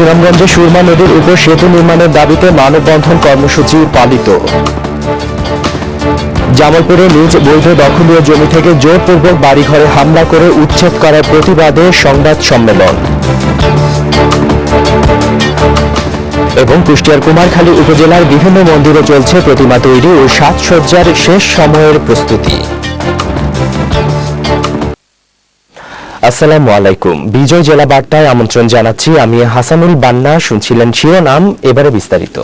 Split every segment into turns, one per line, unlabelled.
সুনামগঞ্জে সুরমা নদীর উপর সেতু নির্মাণের দাবিতে মানববন্ধন কর্মসূচি পালিত। জামালপুরে নিজ বৈধ দখলীয় জমি থেকে জোরপূর্বক বাড়িঘরে হামলা করে উচ্ছেদ করার প্রতিবাদে সংবাদ সম্মেলন। এবং কুষ্টিয়ার কুমারখালী উপজেলার বিভিন্ন মন্দিরে চলছে প্রতিমা তৈরি ও সাজসজ্জার শেষ সময়ের প্রস্তুতি। আসসালামু আলাইকুম। বিজয় জেলা বার্তায় আমন্ত্রণ জানাচ্ছি। আমি হাসানুল বান্না শুনছিলেন শিরোনাম এবারে বিস্তারিত।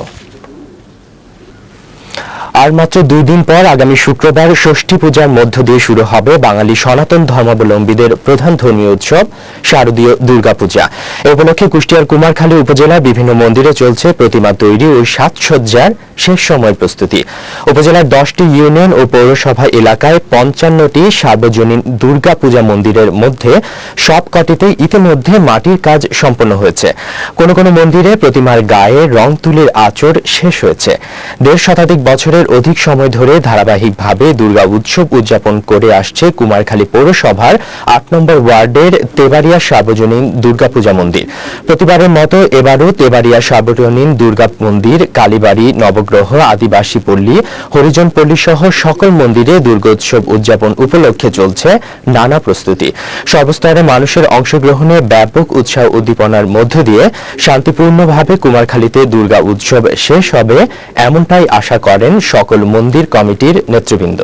আর মাত্র দুই দিন পর আগামী শুক্রবার ষষ্ঠী পূজার মধ্য দিয়ে শুরু হবে বাঙালি সনাতন ধর্মাবলম্বীদের প্রধান ধর্মীয় উৎসব, শারদীয় দুর্গাপূজা। এ উপলক্ষে কুষ্টিয়ার কুমারখালী উপজেলার বিভিন্ন মন্দিরে চলছে প্রতিমা তৈরি ও সাজসজ্জার শেষ সময় প্রস্তুতি। উপজেলার দশটি ইউনিয়ন ও পৌরসভা এলাকায় পঞ্চান্নটি সার্বজনীন দুর্গাপূজা মন্দিরের মধ্যে সবকটিতে ইতিমধ্যে মাটির কাজ সম্পন্ন হয়েছে। কোনো কোনো মন্দিরে প্রতিমার গায়ে রং তুলির আচর শেষ হয়েছে। দেড় শতাধিক বছরের অধিক সময় ধরে ধারাবাহিকভাবে দুর্গা উৎসব উদযাপন করে আসছে কুমারখালী পৌরসভার আট নম্বর ওয়ার্ডের তেবাড়িয়া সার্বজনীন দুর্গাপূজা মন্দির। প্রতিবারের মতো এবারও তেবাড়িয়া সার্বজনীন দুর্গা মন্দির, কালীবাড়ি, নবগ্রহ, আদিবাসী পল্লী, হরিজন পল্লী সহ সকল মন্দিরে দুর্গোৎসব উদযাপন উপলক্ষে চলছে নানা প্রস্তুতি। সর্বস্তরে মানুষের অংশগ্রহণে ব্যাপক উৎসাহ উদ্দীপনার মধ্য দিয়ে শান্তিপূর্ণভাবে কুমারখালীতে দুর্গা উৎসব শেষ হবে এমনটাই আশা করেন সকল মন্দির কমিটির নেতৃবৃন্দ।